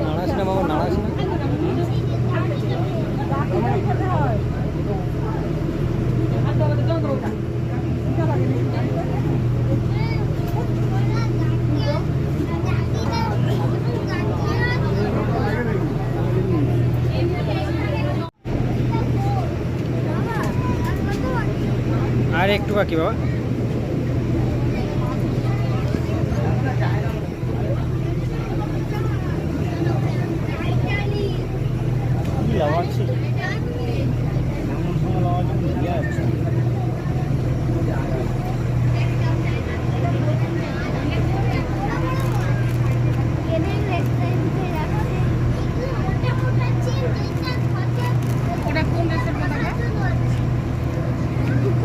নাড়াস না বাবা নাড়াস না আর একটু বাকি বাবা।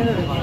ইটের বিলাক